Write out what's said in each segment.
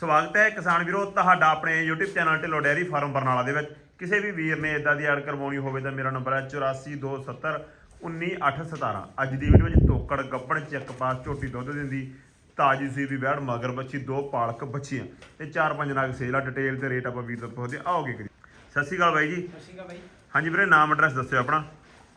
ਸਵਾਗਤ ਹੈ ਕਿਸਾਨ ਵੀਰੋ ਤੁਹਾਡਾ ਆਪਣੇ YouTube channel Dhillon dairy farm Barnala ਦੇ ਵਿੱਚ। ਕਿਸੇ ਵੀ ਵੀਰ ਨੇ ਇਦਾਂ ਦੀ ਐਡ ਕਰਵਾਉਣੀ ਹੋਵੇ ਤਾਂ ਮੇਰਾ ਨੰਬਰ ਹੈ 8427 19817 ਅੱਜ ਦੀ ਵੀਡੀਓ ਵਿੱਚ ਤੋਕੜ ਗੱਬੜ ਚੱਕ ਪਾਸ ਝੋਟੀ ਦੁੱਧ ਦਿੰਦੀ ਤਾਜੀ ਸੀ ਵੀ ਵੈੜ ਮਗਰ ਬੱਚੀ ਦੋ ਪਾਲਕ ਬੱਚੀਆਂ ਤੇ ਚਾਰ ਪੰਜ ਨਾਗ ਸੇਲ ਆ। ਡਿਟੇਲ ਤੇ ਰੇਟ ਆਪਾਂ ਵੀਰ ਤੋਂ ਪੁੱਛਦੇ। ਆਓਗੇ ਸਤਿ ਸ਼੍ਰੀ ਅਕਾਲ ਬਾਈ ਜੀ। ਸਤਿ ਸ਼੍ਰੀ ਅਕਾਲ ਬਾਈ। ਹਾਂਜੀ ਵੀਰੇ ਨਾਮ ਐਡਰੈਸ ਦੱਸਿਓ ਆਪਣਾ।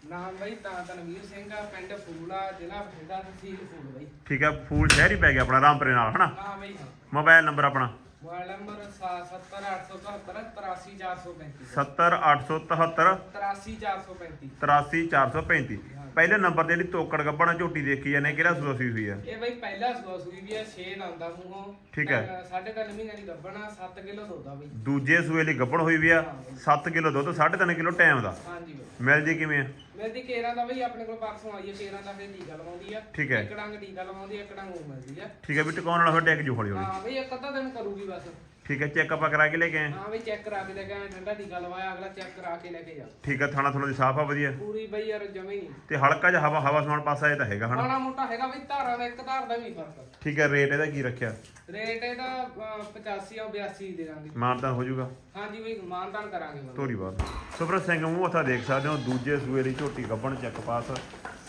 ਨਾਮ ਬਾਈ ਤਾਂ ਤਨਵੀਰ ਸਿੰਘ ਆ ਪਿੰਡ ਫੂਲਾ ਜ਼ਿਲ੍ਹਾ ਬਠਿੰਡਾ ਤਹਿਸੀਲ ਫੂਲ ਬਾਈ। ਠੀਕ ਹੈ ਫੂਲ ਸ਼ਹਿਰ ਹੀ ਪੈ ਗਿਆ ਆਪਣਾ ਰਾਮਪੁਰੇ ਨਾਲ ਹਨਾ? ਹਾਂ ਬਾਈ ਮੋਬਾਈਲ ਨੰਬਰ ਆਪਣਾ? ਮੋਬਾਈਲ ਨੰਬਰ 70877 83435 70877 83435 83435 ਪਹਿਲੇ ਨੰਬਰ ਤੇ ਜਿਹੜੀ ਤੋਕੜ ਗੱਬਣਾ ਝੋਟੀ ਦੇਖੀ ਜਾਂਦੇ ਕਿਹੜਾ ਸੂਆ ਸੂਈ ਹੋਈ ਆ? ਇਹ ਬਾਈ ਪਹਿਲਾ ਸੂਆ ਸੂਈ ਵੀ ਹੈ 6 ਆਉਂਦਾ ਮੂੰਹੋਂ। ਠੀਕ ਹੈ। ਸਾਢੇ ਤਿੰਨ ਮਹੀਨੇ ਦੀ ਗੱਭਣਾ 7 ਕਿਲੋ ਦੁੱਧ ਆ ਬਾਈ। ਦੂਜੇ ਸੂਏ ਲਈ ਗੱਬਣ ਹੋਈ ਵੀ ਆ 7 ਕਿਲੋ ਦੁੱਧ 3.5 ਕਿਲੋ ਟਾਈਮ ਦਾ। ਹਾਂਜੀ ਬਾਈ। ਮਿਲ ਜੀ ਕਿਵੇਂ ਆ? ਮਿਲਦੀ ਕੇਰਾਂ ਦਾ ਬਾਈ ਆਪਣੇ ਕੋਲ ਪਰਸੋਂ ਆਈ ਹੈ ਕੇਰਾਂ ਦਾ ਫਿਰ ਟੀਕਾ ਲਵਾਉਂਦੀ ਆ। ਠੀਕ ਹੈ। ਇੱਕ ਡੰਗ ਟੀਕਾ ਲਵਾਉਂਦੀ ਆ ਇੱਕ ਡੰਗ ਉਹ ਮਿਲਦੀ ਆ। ਠੀਕ ਹੈ ਵੀ ਟਿਕਾਉਣ ਵਾਲਾ ਫਿਰ ਟੈਕ ਜੂ ਹੌਲੀ ਹੌਲੀ। ਹਾਂ ਬਾਈ ਇੱਕ ਅੱਧਾ ਦਿਨ ਕਰੂਗੀ ਬਸ। ਠੀਕ ਹੈ ਚੈੱਕ ਆਪਾਂ ਕਰਾ ਕੇ ਲੈ ਕੇ ਆਏ। ਹਾਂ ਬਈ ਚੈੱਕ ਕਰਾ ਕੇ ਲੈ ਕੇ ਆਏ ਠੰਡਾ ਟੀਕਾ ਲਵਾਇਆ ਅਗਲਾ ਚੈੱਕ ਕਰਾ ਕੇ ਲੈ ਕੇ ਜਾ। ਠੀਕ ਹੈ ਥਾਣਾ ਥੋੜਾ ਦੀ ਸਾਫ਼ ਆ ਵਧੀਆ। ਪੂਰੀ ਬਈ ਯਾਰ ਜਮੇ ਨਹੀਂ। ਤੇ ਹਲਕਾ ਜਿਹਾ ਹਵਾ ਹਵਾ ਸਮਾਨ ਪਾਸਾ ਇਹ ਤਾਂ ਹੈਗਾ ਹਨਾ? ਮਾੜਾ ਮੋਟਾ ਹੈਗਾ ਬਈ ਧਾਰਾਂ ਦਾ ਇੱਕ ਧਾਰ ਦਾ ਵੀ ਫ਼ਰਕ। ਠੀਕ ਹੈ ਰੇਟ ਇਹਦਾ ਕੀ ਰੱਖਿਆ? ਰੇਟ ਇਹਦਾ ਅਹ, 85 ਆ 82 ਦੇ ਦਾਂਗੇ। ਮਾਨਤਾ ਹੋ ਜਾਊਗਾ। ਹਾਂਜੀ ਬਈ ਮਾਨਦਾਨ ਕਰਾਂਗੇ ਬਸ। ਤੋਰੀ ਬਾਤ। ਸੁਪਰ ਸਿੰਘ ਮੂੰਹ ਹੱਥਾ ਦੇਖ ਸਕਦੇ ਹੋ ਦੂਜੇ ਸੂਏ ਦੀ ਝੋਟੀ ਗੱਬਣ ਚੈੱਕ ਪਾਸ।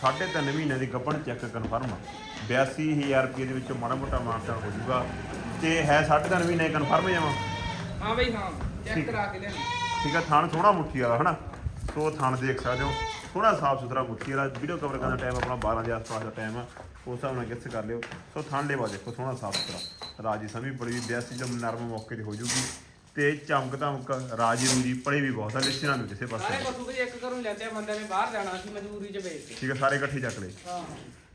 ਸਾਢੇ ਤਿੰਨ ਮਹੀਨੇ ਦੀ ਗੱਬਣ ਚੈੱਕ ਕਨਫਰਮ 82000 ਰੁਪਏ ਦੇ ਵਿੱਚੋਂ ਮਾੜਾ ਮੋਟਾ ਮਾਨਤਾ ਹੋ ਜਾਊਗਾ। ਤੇ ਹੈ ਸਾਢੇ ਤਿੰਨ ਮਹੀਨੇ ਕਨਫਰਮ ਜਾਵਾਂ। ਹਾਂ ਬਈ ਹਾਂ। ਚੈੱਕ। ਕਰਾ ਕੇ ਲੈ ਠੀਕ ਹੈ ਥਣ ਥੋੜਾ ਮੁੱਠੀ ਵਾਲਾ ਹਨਾ? ਸੋ ਥਣ ਦੇਖ ਸਕਦੇ ਹੋ। ਥੋੜਾ ਸਾਫ਼ ਸੁਥਰਾ ਮੁੱਠੀ ਵਾਲਾ ਵੀਡੀਓ ਕਵਰ ਕਰਨ ਦਾ ਟਾਈਮ ਆਪਣਾ 12 ਦੇ ਆਸ-ਪਾਸ ਦਾ ਟਾਈਮ ਆ। ਉਸ ਹਿਸਾਬ ਨਾਲ ਕਿਸ ਕਰ ਲਿਓ। ਸੋ ਥਣ ਲੈਵਾ ਦੇਖੋ ਥੋੜਾ ਸਾਫ਼ ਸੁਥਰਾ। ਰਾਜੀ ਸਮੀ ਬੜੀ 82 ਜਮ ਨਰਮ ਮੌਕੇ ਤੇ ਹੋ ਜੂਗੀ। ਤੇ ਚਮਕ ਧਮਕ ਰਾਜੀ ਰੂਜੀ ਪੜੇ ਵੀ ਬਹੁਤ ਆ ਲਿਸਟਾਂ ਨੂੰ ਕਿਸੇ ਪਾਸੇ ਸਾਰੇ ਪਸ਼ੂ ਬਈ ਇੱਕ ਘਰੋਂ ਲੈਤੇ ਬੰਦੇ ਨੇ ਬਾਹਰ ਜਾਣਾ ਸੀ ਮਜਬੂਰੀ 'ਚ ਵੇਚ ਠੀਕ ਹੈ ਸਾਰੇ ਇਕੱਠੇ ਚੱਕ ਲਏ। ਹਾਂ।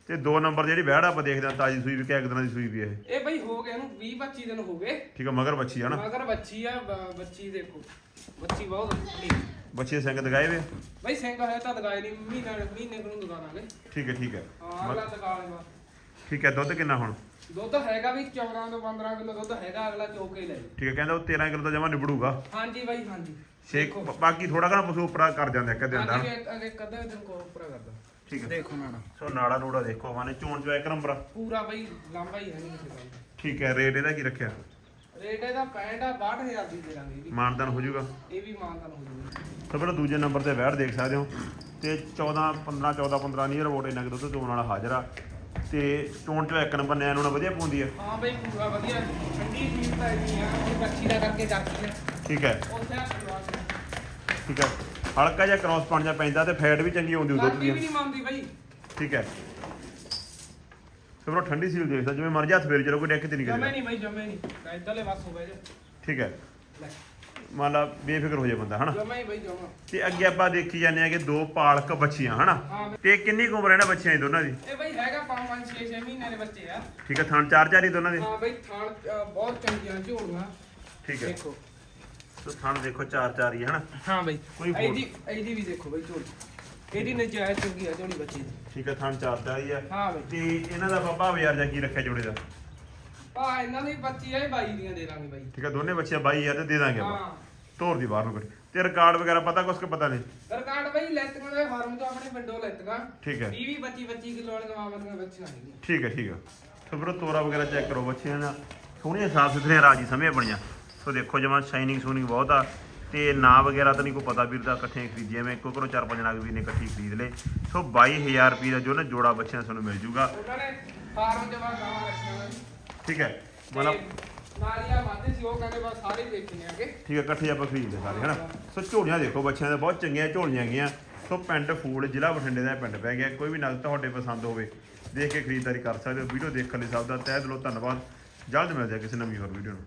ਤੇ ਦੋ ਨੰਬਰ ਜਿਹੜੀ ਵਹਿੜ ਆਪਾਂ ਦੇਖਦੇ ਹਾਂ ਤਾਜੀ ਸੂਈ ਵੀ ਕਿ ਇੱਕ ਦਿਨਾਂ ਦੀ ਸੂਈ ਵੀ ਇਹ। ਇਹ ਬਈ ਹੋ ਗਏ ਇਹਨੂੰ 20 25 ਦਿਨ ਹੋ ਗਏ। ਠੀਕ ਹੈ ਮਗਰ ਬੱਚੀ ਆ ਨਾ। ਮਗਰ ਬੱਚੀ ਆ ਬ- ਬੱਚੀ ਦੇਖੋ। ਬੱਚੀ ਬਹੁਤ ਵੱਡੀ। ਬੱਚੇ ਦੇ ਸਿੰਘ ਦਗਾਏ ਵੇ? ਬਈ ਸਿੰਘ ਹੈ ਤਾਂ ਦਗਾਏ ਨਹੀਂ ਮਹੀਨਾ ਮਹੀਨੇ ਕੁ ਨੂੰ ਦਗਾ ਦਾਂਗੇ। ਠੀਕ ਹੈ ਠੀਕ ਹੈ ਹਾਂ ਅਗਲਾ ਦਗਾ ਲੇਗਾ ਠੀਕ ਹੈ ਦੁੱਧ ਕਿੰਨਾ ਹੁਣ? ਦੁੱਧ ਹੈਗਾ ਵੀ 14 ਤੋਂ 15 ਕਿਲੋ ਦੁੱਧ ਹੈਗਾ ਅਗਲਾ ਚੋਕੇ ਲੈ ਜਾਊ। ਠੀਕ ਹੈ ਕਹਿੰਦਾ ਉਹ 13 ਕਿਲੋ ਦਾ ਜਮਾ ਨਿਬੜੂਗਾ। ਹਾਂਜੀ ਬਾਈ ਹਾਂਜੀ। ਛੇ ਬਾਕੀ ਥੋੜਾ ਘਣਾ ਪਸ਼ੂ ਉਪਰਾ ਕਰ ਜਾਂਦੇ ਇੱਕ ਦਿਨ ਦਾ ਹਾਂਜੀ ਇੱਕ ਅੱਧਾ ਦਿਨ ਕੋ ਉੱਪਰ ਕਰਦਾ। ਠੀਕ ਹੈ। ਦੇਖੋ ਨਾਣਾ ਸੋ ਨਾੜਾ ਨੂੜਾ ਦੇਖੋ ਮਾਨੇ ਚੋਣ ਚੋ ਇੱਕ ਨੰਬਰ ਆ। ਪੂਰਾ ਬਾਈ ਲੰਬਾ ਹੀ ਹੈ ਨਹੀਂ ਕਿਸੇ ਦਾ ਠੀਕ ਹੈ ਰੇਟ ਇਹਦਾ ਕੀ ਰੱਖਿਆ? ਰੇਟ ਇਹਦਾ 65 ਆ 62000 ਦੀ ਦੇ ਦਾਂਗੇ ਇਹ ਵੀ। ਮਾਨਦਾਨ ਹੋ ਜਾਊਗਾ। ਇਹ ਵੀ ਮਾਨਤਾਨ ਹੋ ਜੂਗਾ ਸੋ ਪਹਿਲਾਂ ਦੂਜੇ ਨੰਬਰ ਤੇ ਵੈੜ ਦੇਖ ਸਕਦੇ ਹੋ। ਤੇ 14 15 14 15 ਨੀਅਰ ਵੋਟ ਇਹਨਾਂ ਕਿ ਦੁੱਧ ਚੋਣ ਵਾਲਾ ਹਾਜ਼ਰ ਆ। ਤੇ ਚੋਣ ਚੋ ਇੱਕ ਨੰਬਰ ਨੈਣ ਉਹਨਾਂ ਵਧੀਆ ਪਾਉਂਦੀ ਆ। ਹਾਂ ਬਾਈ ਪੂਰਾ ਵਧੀਆ। ਠੰਡੀ ਚੀਜ਼ ਤਾਂ ਨਹੀਂ ਆ ਬੱਚੀ ਦਾ ਕਰਕੇ ਜਾਂਦੀ ਹੈ ਠੀਕ ਹੈ। ਉੱਥੇ ਆ ਸ਼ੁਰੂਆਤ ਠੀਕ ਹੈ। ਹਲਕਾ ਜਿਹਾ ਕ੍ਰਾਸ ਪਣ ਜਾ ਪੈਂਦਾ ਤੇ ਫੈਟ ਵੀ ਚੰਗੀ ਆਉਂਦੀ ਉਹ ਦੁੱਧ ਲਾਡੀ ਦੀ। ਵੀ ਨਹੀਂ ਮੰਨਦੀ ਬਾਈ। ਠੀਕ ਹੈ। ਬਰੋ ਠੰਡੀ ਸੀਲ ਦੇਖਦਾ ਜਿਵੇਂ ਮਰਜ਼ੀ ਹੱਥ ਫੇਰ ਚਲੋ ਕੋਈ ਡੈਕ ਤੇ ਨਹੀਂ ਜਮੇ ਕਰੇਗਾ ਨਹੀਂ ਬਾਈ ਜਮੇ ਨਹੀਂ ਇਧਰਲੇ ਬਸ ਹੋ ਗਏ ਜੇ। ਠੀਕ ਹੈ। ਲੈ। ਮੰਨ ਲਾ ਬੇਫਿਕਰ ਹੋ ਜਾਏ ਬੰਦਾ ਹਨਾ? ਜਮੇ ਹੀ ਬਾਈ ਜਮਾ। ਤੇ ਅੱਗੇ ਆਪਾਂ ਦੇਖੀ ਜਾਂਦੇ ਆ ਕਿ ਦੋ ਪਾਲਕ ਬੱਚੀਆਂ ਹਨਾ। ਤੇ ਕਿੰਨੀ ਕੁ ਉਮਰ ਹੈ ਇਹਨਾਂ ਬੱਚਿਆਂ ਦੀ ਦੋਨਾਂ ਦੀ? ਇਹ ਬਾਈ ਹੈਗਾ 5 5 6 6 ਮਹੀਨੇ ਦੇ ਬੱਚੇ ਆ। ਠੀਕ ਹੈ ਥਣ ਚਾਰ ਚਾਰ ਹੀ ਦੋਨਾਂ ਦੇ? ਹਾਂ ਬਈ ਅ, ਬਹੁਤ ਚੰਗੀਆਂ ਝੋਲੀਆਂ। ਠੀਕ ਹੈ। ਦੇਖੋ। ਥਣ ਦੇਖੋ ਚਾਰ ਚਾਰ ਹੀ ਹੈ ਹਨਾ? ਹਾਂ ਬਈ। ਕੋਈ ਫੋਟ- ਇਹਦੀ ਇਹਦੀ ਵੀ ਦੇਖੋ ਬਈ ਝੋਲੀ। ਇਹਦੀ ਨਜਾਇਜ਼ ਚੰਗੀ ਆ ਝੋਲੀ ਬੱਚੀ ਦੀ। ਠੀਕ ਹੈ ਥਣ ਚਾਰ ਚਾਰ ਹੀ ਆ। ਹਾਂ ਬਈ। ਤੇ ਇਹਨਾਂ ਦਾ ਬਾਬਾ ਬਾਜ਼ਾਰ ਜਾ ਕੀ ਰੱਖਿਆ ਜੋੜੇ ਦਾ? ਆ ਇਹਨਾਂ ਦੀ ਬੱਚੀ ਆ ਇਹ ਬਾਈ ਦੀਆਂ ਦੇ ਦਾਂਗੇ ਬਾਈ। ਠੀਕ ਹੈ ਦੋਨੇ ਬੱਚੇ 22000 ਤੇ ਦੇ ਦਾਂਗੇ ਆਪਾਂ। ਹਾਂ। ਤੋਰ ਦੀ ਬਾਹਰ ਨੂੰ ਕੱਢ ਤੇ ਰਿਕਾਰਡ ਵਗੈਰਾ ਪਤਾ ਕੁਛ ਕਿ ਪਤਾ ਨਹੀਂ? ਰਿਕਾਰਡ ਬਈ ਲੈਤੀਆਂ ਦੇ ਫਾਰਮ ਤੋਂ ਆਪਣੇ ਪਿੰਡੋਂ ਲੈਤੀਆਂ। ਠੀਕ ਹੈ 20 25 25 ਕਿਲੋ ਵਾਲੀਆਂ ਮਾਵਾਂ ਦੀਆਂ ਬੱਚੀਆਂ ਹੈਗੀਆਂ। ਠੀਕ ਹੈ ਠੀਕ ਹੈ ਬਰੋ ਤੋਰਾ ਵਗੈਰਾ ਚੈੱਕ ਕਰੋ ਬੱਚਿਆਂ ਦਾ ਸੋਹਣੀਆਂ ਸਾਫ਼ ਸੁਥਰੀਆਂ ਰਾਜੀ ਸਮੇਂ ਬਣੀਆਂ। ਸੋ ਦੇਖੋ ਜਮਾ ਸ਼ਾਈਨਿੰਗ ਸੂਨਿੰਗ ਬਹੁਤ ਆ। ਤੇ ਨਾਂ ਵਗੈਰਾ ਤਾਂ ਨਹੀਂ ਕੋਈ ਪਤਾ ਵੀਰ ਦਾ ਇਕੱਠੇ ਖਰੀਦੀਆਂ ਮੈਂ ਇੱਕੋ ਘਰੋਂ ਚਾਰ ਪੰਜ ਨਾਗ ਵੀਰ ਨੇ ਇਕੱਠੀ ਖਰੀਦ ਲਏ। ਸੋ 22000 ਰੁਪਏ ਦਾ ਜੋ ਨਾ ਜੋੜਾ ਬੱਚਿਆਂ ਤੁਹਾਨੂੰ ਮਿਲ ਜੂਗਾ। ਗਾਵਾਂ ਰੱਖੀਆਂ ਠੀਕ ਹੈ। ਮਤਲਬ ਨਾਲੀਆਂ ਵਾਦੇ ਸੀ ਉਹ ਕਹਿੰਦੇ ਬਸ ਸਾਰੇ ਹੀ ਵੇਚਣੇ ਆਗੇ ਠੀਕ ਹੈ ਇਕੱਠੇ ਆਪਾਂ ਖਰੀਦ ਲਏ ਸਾਰੇ ਹਨਾ? ਸੋ ਝੋਲੀਆਂ ਦੇਖੋ ਬੱਚਿਆਂ ਦੇ ਬਹੁਤ ਚੰਗੀਆਂ ਝੋਲੀਆਂ ਗਈਆਂ ਸੋ ਪਿੰਡ ਫੂਲ ਜ਼ਿਲ੍ਹਾ ਬਠਿੰਡੇ ਦਾ ਪਿੰਡ ਪੈ ਗਿਆ। ਕੋਈ ਵੀ ਨਗ ਤੁਹਾਡੇ ਪਸੰਦ ਹੋਵੇ ਦੇਖ ਕੇ ਖਰੀਦਦਾਰੀ ਕਰ ਸਕਦੇ ਹੋ। ਵੀਡੀਓ ਦੇਖਣ ਲਈ ਸਭ ਦਾ ਤਹਿ ਦਿਲੋਂ ਧੰਨਵਾਦ। ਜਲਦ ਮਿਲਦੇ ਆ ਕਿਸੇ ਨਵੀਂ ਹੋਰ ਵੀਡੀਓ ਨੂੰ